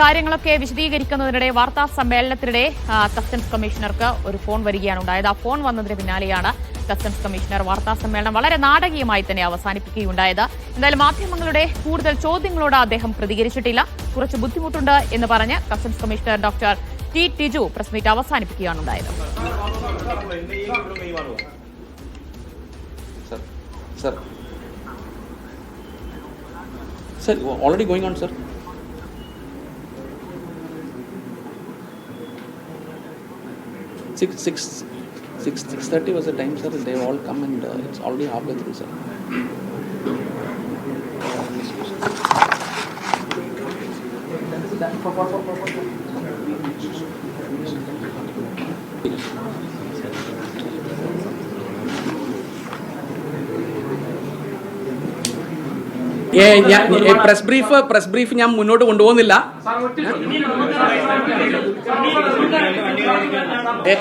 കാര്യങ്ങളൊക്കെ വിശദീകരിക്കുന്നതിനിടെ വാർത്താ സമ്മേളനത്തിനിടെ കസ്റ്റംസ് കമ്മീഷണർക്ക് ഒരു ഫോൺ വരികയാണ് ഉണ്ടായത്. ആ ഫോൺ വന്നതിന് പിന്നാലെയാണ് കസ്റ്റംസ് കമ്മീഷണർ വാർത്താ സമ്മേളനം വളരെ നാടകീയമായി തന്നെ അവസാനിപ്പിക്കുകയുണ്ടായത്. എന്തായാലും മാധ്യമങ്ങളുടെ കൂടുതൽ ചോദ്യങ്ങളോട് അദ്ദേഹം പ്രതികരിച്ചിട്ടില്ല. കുറച്ച് ബുദ്ധിമുട്ടുണ്ട് എന്ന് പറഞ്ഞ് customs commissioner doctor T Tiju press meet അവസാനിപ്പിക്കുകയാണ് ഉണ്ടായത്. Sir already going on going on, sir. Six, six, six, six thirty was the time, sir. They all come and uh, it's already halfway through, sir. ഏ ഞാൻ press brief press brief ഞാൻ മുന്നോട്ട് കൊണ്ടുപോകുന്നില്ല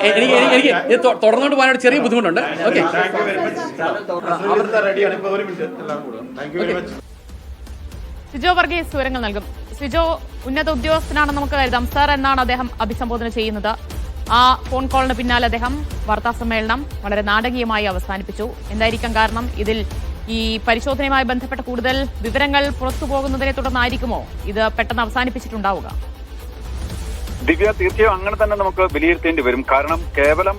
എനിക്ക് എനിക്ക് ഇത് തുടർന്നോട്ട് പോകാനായിട്ട് ചെറിയ ബുദ്ധിമുട്ടുണ്ട്. ഓക്കെ. സിജോ വർഗീസ് വിവരങ്ങൾ നൽകും. സിജോ ഉന്നത ഉദ്യോഗസ്ഥനാണെന്ന് നമുക്ക് കരുതാം. സർ എന്നാണ് അദ്ദേഹം അഭിസംബോധന ചെയ്യുന്നത്? ആ ഫോൺ കോളിന് പിന്നാലെ അദ്ദേഹം വാർത്താ സമ്മേളനം വളരെ നാടകീയമായി അവസാനിപ്പിച്ചു. എന്തായിരിക്കും കാരണം? ഇതിൽ ഈ പരിശോധനയുമായി ബന്ധപ്പെട്ട കൂടുതൽ വിവരങ്ങൾ പുറത്തു പോകുന്നതിനെ തുടർന്നായിരിക്കുമോ? ഇത് പെട്ടെന്ന് അവസാനിപ്പിച്ചിട്ടുണ്ടാവുക. ദിവ്യ തീർച്ചയായും അങ്ങനെ തന്നെ നമുക്ക് വിലയിരുത്തേണ്ടി വരും. കാരണം കേവലം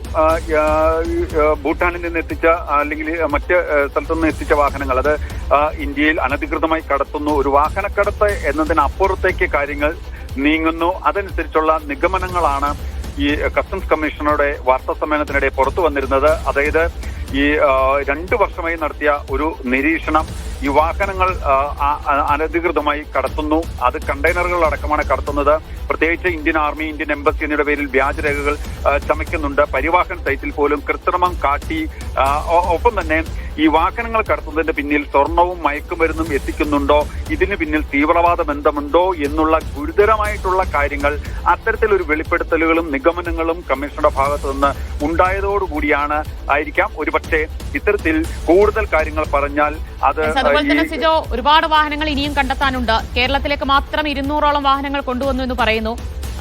ഭൂട്ടാനിൽ നിന്ന് എത്തിച്ച അല്ലെങ്കിൽ മറ്റ് സ്ഥലത്തു നിന്ന് എത്തിച്ച വാഹനങ്ങൾ അത് ഇന്ത്യയിൽ അനധികൃതമായി കടത്തുന്നു. ഒരു വാഹനക്കടത്ത് എന്നതിനപ്പുറത്തേക്ക് കാര്യങ്ങൾ നീങ്ങുന്നു. അതനുസരിച്ചുള്ള നിഗമനങ്ങളാണ് ഈ കസ്റ്റംസ് കമ്മീഷണറുടെ വാർത്താ സമ്മേളനത്തിനിടെ പുറത്തു വന്നിരുന്നത്. അതായത് ഈ രണ്ട് വർഷമായി നടത്തിയ ഒരു നിരീക്ഷണം ഈ വാഹനങ്ങൾ അനധികൃതമായി കടത്തുന്നു. അത് കണ്ടെയ്നറുകൾ അടക്കമാണ് കടത്തുന്നത്. പ്രത്യേകിച്ച് ഇന്ത്യൻ ആർമി ഇന്ത്യൻ എംബസി എന്നിവയുടെ പേരിൽ വ്യാജരേഖകൾ ചമയ്ക്കുന്നുണ്ട്. പരിവാഹൻ സൈറ്റിൽ പോലും കൃത്രിമം കാട്ടി ഒപ്പം തന്നെ ഈ വാഹനങ്ങൾ കടത്തുന്നതിന്റെ പിന്നിൽ സ്വർണവും മയക്കുമരുന്നും എത്തിക്കുന്നുണ്ടോ? ഇതിന് പിന്നിൽ തീവ്രവാദ ബന്ധമുണ്ടോ? എന്നുള്ള ഗുരുതരമായിട്ടുള്ള കാര്യങ്ങൾ അത്തരത്തിലൊരു വെളിപ്പെടുത്തലുകളും നിഗമനങ്ങളും കമ്മീഷന്റെ ഭാഗത്തു നിന്ന് ഉണ്ടായതോടുകൂടിയാണ് ആയിരിക്കാം. ഒരുപക്ഷെ ഇത്തരത്തിൽ കൂടുതൽ കാര്യങ്ങൾ പറഞ്ഞാൽ അത് അതുപോലെ തന്നെ സിജോ ഒരുപാട് വാഹനങ്ങൾ ഇനിയും കണ്ടെത്താനുണ്ട്. കേരളത്തിലേക്ക് മാത്രം ഇരുന്നൂറോളം വാഹനങ്ങൾ കൊണ്ടുവന്നു എന്ന് പറയുന്നു.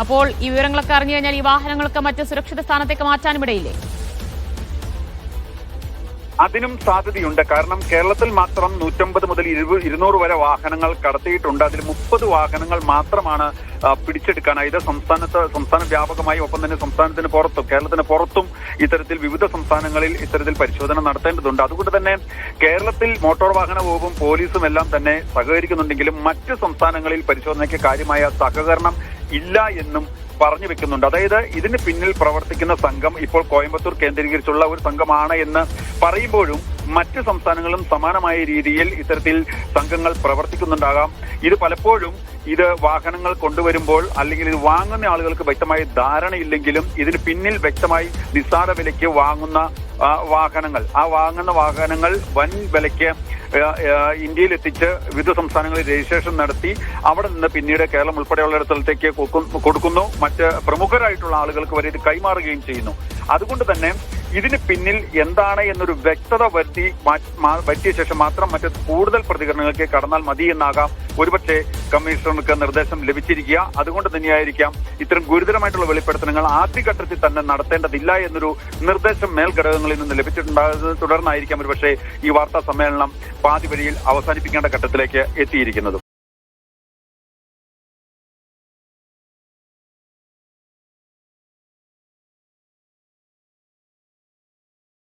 അപ്പോൾ ഈ വിവരങ്ങളൊക്കെ അറിഞ്ഞു കഴിഞ്ഞാൽ ഈ വാഹനങ്ങളൊക്കെ മറ്റ് സുരക്ഷിത സ്ഥാനത്തേക്ക് മാറ്റാനും ഇടയില്ലേ? അതിനും സാധ്യതയുണ്ട്. കാരണം കേരളത്തിൽ മാത്രം നൂറ്റമ്പത് മുതൽ ഇരുന്നൂറ് വരെ വാഹനങ്ങൾ കടത്തിയിട്ടുണ്ട്. അതിൽ മുപ്പത് വാഹനങ്ങൾ മാത്രമാണ് പിടിച്ചെടുക്കാനായത് സംസ്ഥാനത്ത് സംസ്ഥാന വ്യാപകമായി ഒപ്പം തന്നെ സംസ്ഥാനത്തിന് പുറത്തും കേരളത്തിന് പുറത്തും ഇത്തരത്തിൽ വിവിധ സംസ്ഥാനങ്ങളിൽ ഇത്തരത്തിൽ പരിശോധന നടത്തേണ്ടതുണ്ട്. അതുകൊണ്ട് തന്നെ കേരളത്തിൽ മോട്ടോർ വാഹന വകുപ്പും പോലീസും എല്ലാം തന്നെ സഹകരിക്കുന്നുണ്ടെങ്കിലും മറ്റ് സംസ്ഥാനങ്ങളിൽ പരിശോധനയ്ക്ക് കാര്യമായ സഹകരണം ഇല്ല എന്നും പറഞ്ഞു വെക്കുന്നുണ്ട്. അതായത് ഇതിന് പിന്നിൽ പ്രവർത്തിക്കുന്ന സംഘം ഇപ്പോൾ കോയമ്പത്തൂർ കേന്ദ്രീകരിച്ചുള്ള ഒരു സംഘമാണ് എന്ന് പറയുമ്പോഴും മറ്റ് സംസ്ഥാനങ്ങളും സമാനമായ രീതിയിൽ ഇത്തരത്തിൽ സംഘങ്ങൾ പ്രവർത്തിക്കുന്നുണ്ടാകാം. ഇത് പലപ്പോഴും ഇത് വാഹനങ്ങൾ കൊണ്ടുവരുമ്പോൾ അല്ലെങ്കിൽ ഇത് വാങ്ങുന്ന ആളുകൾക്ക് വ്യക്തമായ ധാരണയില്ലെങ്കിലും ഇതിന് പിന്നിൽ വ്യക്തമായി നിസ്സാര വിലയ്ക്ക് വാങ്ങുന്ന വാഹനങ്ങൾ ആ വാങ്ങുന്ന വാഹനങ്ങൾ വൻ വിലയ്ക്ക് ഇന്ത്യയിൽ എത്തിച്ച് വിവിധ സംസ്ഥാനങ്ങളിൽ രജിസ്ട്രേഷൻ നടത്തി അവിടെ നിന്ന് പിന്നീട് കേരളം ഉൾപ്പെടെയുള്ള സ്ഥലത്തേക്ക് കൊടുക്കും- കൊടുക്കുന്നു. മറ്റ് പ്രമുഖരായിട്ടുള്ള ആളുകൾക്ക് വരെ ഇത് കൈമാറുകയും ചെയ്യുന്നു. അതുകൊണ്ട് തന്നെ ഇതിന് പിന്നിൽ എന്താണ് എന്നൊരു വ്യക്തത വരുത്തി വരുത്തിയ ശേഷം മാത്രം മറ്റ് കൂടുതൽ പ്രതികരണങ്ങൾക്ക് കടന്നാൽ മതി എന്നാകാം ഒരുപക്ഷെ കമ്മീഷണർക്ക് നിർദ്ദേശം ലഭിച്ചിരിക്കുക. അതുകൊണ്ട് തന്നെയായിരിക്കാം ഇത്തരം ഗുരുതരമായിട്ടുള്ള വെളിപ്പെടുത്തലുകൾ ആദ്യഘട്ടത്തിൽ തന്നെ നടത്തേണ്ടതില്ല എന്നൊരു നിർദ്ദേശം മേൽഘടകങ്ങളിൽ നിന്ന് ലഭിച്ചിട്ടുണ്ടാകുന്നത് തുടർന്നായിരിക്കാം ഒരുപക്ഷെ ഈ വാർത്താ സമ്മേളനം പാതി വഴിയിൽ അവസാനിപ്പിക്കേണ്ട ഘട്ടത്തിലേക്ക് എത്തിയിരിക്കുന്നത്.